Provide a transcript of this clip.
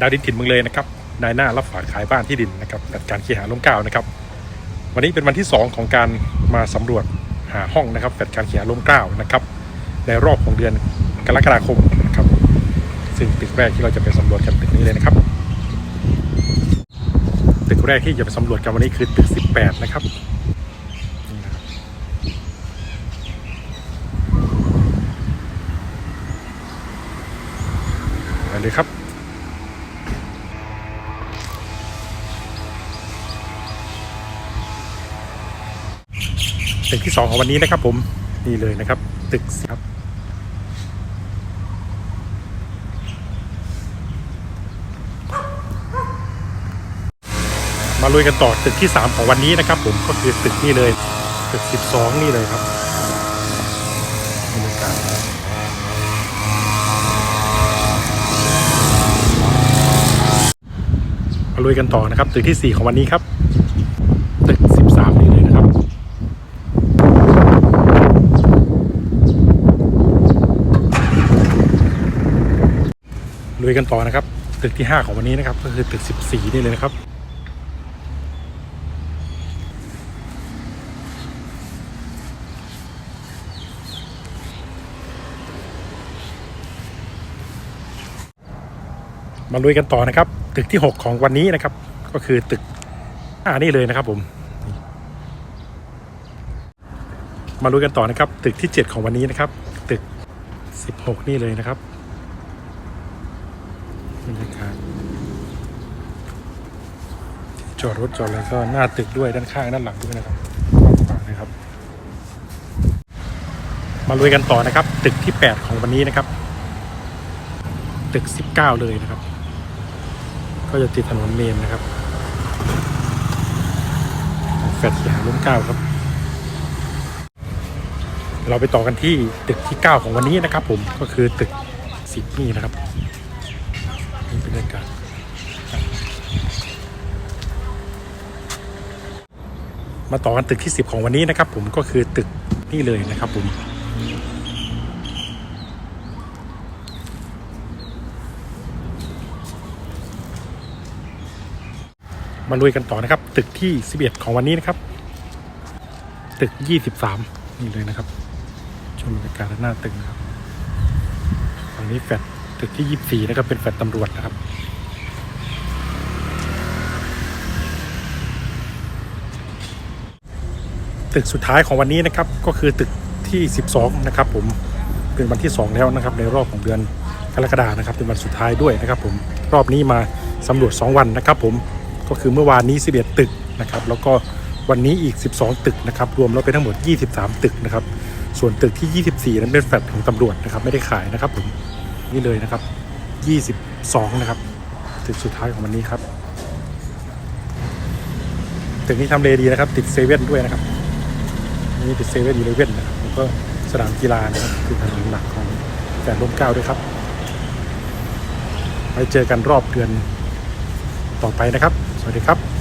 ดาวดินถิ่นเมืองเลยนะครับนายหน้ารับฝากขายบ้านที่ดินนะครับจัดการเคหาล้มเกล้านะครับ วันนี้เป็นวันที่ 2 ของการมาสำรวจหาห้องนะครับจัดการเคหาล้มเกล้านะครับในรอบของเดือนกรกฎาคมนะครับ ซึ่งตึกแรกที่เราจะไปสำรวจกันตึกนี้เลยนะครับ ตึกแรกที่จะไปสำรวจกันวันนี้คือตึก 18 นะครับนี่นะครับไปเลยครับ ตึกที่2ของวันนี้นะครับ ผมนี่เลยนะครับ ตึกครับมาลุยกันต่อตึกที่ 3 ของวันนี้นะครับ ผมก็คือตึกนี่เลย ตึก 12 นี่เลยครับบรรยากาศมาลุยกันต่อนะครับ ตึกที่ 4 ของวันนี้ครับ ตึก 13 นี่เลยนะครับ ลุยกันต่อนะครับ ตึกที่ 5 ของวันนี้นะครับ ก็คือตึก 14 นี่เลยนะครับมาลุยกันต่อนะครับ ตึกที่ 6 ของวันนี้นะครับ ก็คือตึกอ่านี่เลยนะครับผม มาลุยกันต่อนะครับ ตึกที่ 7 ของวันนี้นะครับ ตึก 16 นี่เลยนะครับ บรรยากาศจอดรถจอดอะไรก็หน้าตึกด้วยด้านข้างด้านหลังด้วยนะครับกว้างขวานะครับ มาลุยกันต่อนะครับ ตึกที่ 8 ของวันนี้นะครับ ตึก 19 เลยนะครับ ก็จะติดถนนเมนนะครับแฟลตสยามร่มเก้าครับ เราไปต่อกันที่ตึกที่ 9 ของวันนี้นะครับ ผมก็คือตึกสิบนี่นะครับนี่เป็นบรรยากาศ มาต่อกันตึกที่ 10 ของวันนี้นะครับ ผมก็คือตึกนี่เลยนะครับผมมาลุยกันต่อนะครับ ตึกที่ 11 ของวันนี้นะครับ ตึก 23 นี่เลยนะครับชมบรรยากาศหน้าตึกนะครับฝั่งนี้แฟลตตึกที่ 24นะครับเป็นแฟลตตำรวจนะครับ ตึกสุดท้ายของวันนี้นะครับก็คือตึกที่ 12 นะครับผมเป็นวันที่ 2 แล้วนะครับในรอบของเดือนกรกฎานะครับเป็นวันสุดท้ายด้วยนะครับผมรอบนี้มาสำรวจ 2 วันนะครับผมก็คือเมื่อวานนี้ 11 ตึกนะครับแล้วก็วันนี้อีก 12 ตึกนะครับรวมแล้วเป็นทั้งหมด 23 ตึกนะครับส่วนตึกที่ 24 นั้นเป็นแฟลตของตำรวจนะครับไม่ได้ขายนะครับผมนี่เลยนะครับ 22 นะครับตึกสุดท้ายของวันนี้ครับตึกนี้ทำเลดีนะครับติดเซเว่นด้วยนะครับ นี่ติดเซเว่นอีเลเว่นนะครับแล้วก็สนามกีฬานะครับคือถนนหลักของแฟนร่มเก้าด้วยครับไว้เจอกันรอบเดือนต่อไปนะครับ สวัสดีครับ